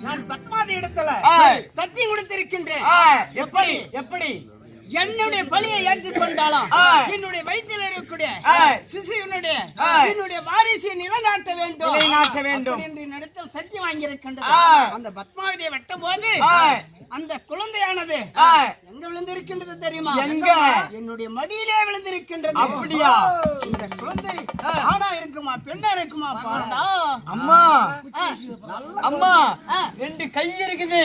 நான் பத்மாதி இடத்துல ஆ. சத்தியம் கொடுத்திருக்கின்றேன் எப்படி எப்படி என்னுடைய பலியை ஏற்றுக்கொண்டாலும் ஆ. என்னுடைய வயிற்றில் இருக்கக்கூடிய ஆ. என்னுடைய வாரிசை நிலைநாட்ட வேண்டும் நிலைநாட்ட வேண்டும். என்று என்னிடத்தில் சத்தியம் வாங்கியிருக்கின்றது. அந்த பத்மாவதியை வெட்டும் போது. அந்த குழந்தையானது. எங்க விழுந்திருக்கின்றது தெரியுமா? எங்க? என்னுடைய மடியிலே விழுந்திருக்கின்றது. அப்படியா? இந்த குழந்தை ஆணா இருக்குமா பெண்ணா இருக்குமா பாருடா. அம்மா. அம்மா. ரெண்டு கை இருக்குது.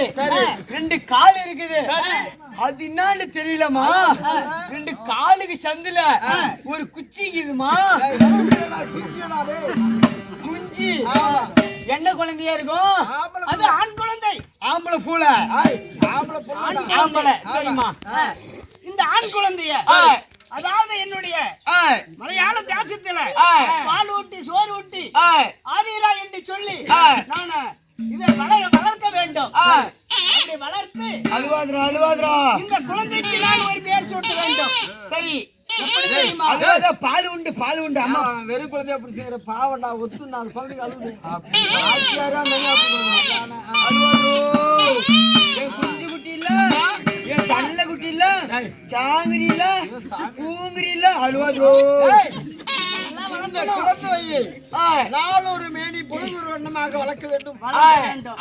ரெண்டு கால் இருக்குது. அது என்னன்னு தெரியலமா ரெண்டு காலுக்கு சந்துல. ஒரு குச்சி இருக்குதுமா குஞ்சி. என்ன குழந்தையா இருக்கும்? அது ஆண் குழந்தை. ஆம்பளை பூல. ஆம்பளை சரிம்மா. இந்த ஆண் குழந்தைய. அதாவது என்னுடைய மலையாள தேசத்துல. பால் ஊட்டி சோறு ஊட்டி ஆவீரா என்று சொல்லி. நான் இதை வளர வளர்க்க வேண்டும். அப்படி வளர்த்து அழுவாதுரா அழுவாதுரா இந்த குழந்தைக்கு நான் ஒரு பேர் சூட்ட வேண்டும். சரி. பால் உண்டு பால் உண்டு அம்மா. வெறும் குழந்தைய செய்யற பாவண்டா ஒத்து நாலு குழந்தைக்கு அழுது. குஞ்சு குட்டி இல்ல என் சல்ல குட்டி இல்ல சாங்கிரி இல்ல பூங்கிரி இல்ல அழுவாதோ நாளொரு மேனி பொழுது வண்ணமாக வளர்க்க வேண்டும்.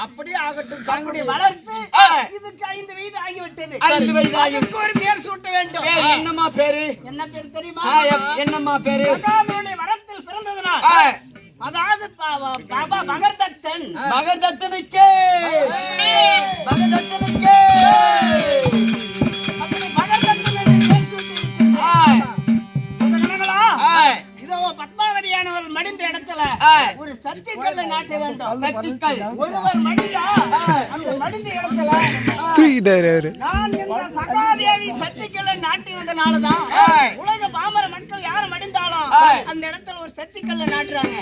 அப்படியே ஆகட்டும் வளர்த்து. இதுக்கு ஐந்து வயது ஆகிவிட்டது. ஐந்து வயது ஆகி- அதுக்கு ஒரு பேர் சூட்ட வேண்டும். பேரு என்னம்மா பேரு? என்ன பேர் தெரியுமா? ஆ, எ- என்னம்மா பேரு? பிறந்ததனால். அதாவது பாபா மகர்தத்தன் பத்மாவதியானவர் மடிந்த இடத்துல. ஒரு சக்தி கல்லை நாட்ட வேண்டும். ஒருவர் மடிந்தா அந்த மடிந்த இடத்துல தூக்கிட்டாரு அவரு சகாதேவி நாட்டி வந்தனாலதான். உலக பாமர மக்கள் யாரு மடிந்தாலும் ஆ. அந்த இடத்துல ஒரு சக்திக்கல்லை நாட்டுறாங்க.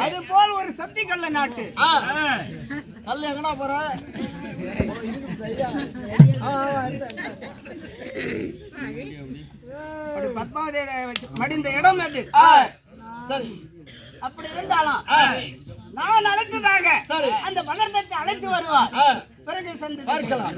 அது போல் ஒரு சக்திக்கல்லை நாட்டு. கல் எங்கடா போற? அப்படி பத்மாவதி மடிந்த இடம் அது. ஆ, சரி. அப்படி இருந்தாலும் ஆ. நான் அழைத்ததாக. அந்த மகர்தத்தை அழைத்து வருவார். பிறகு சந்தி பார்க்கலாம்.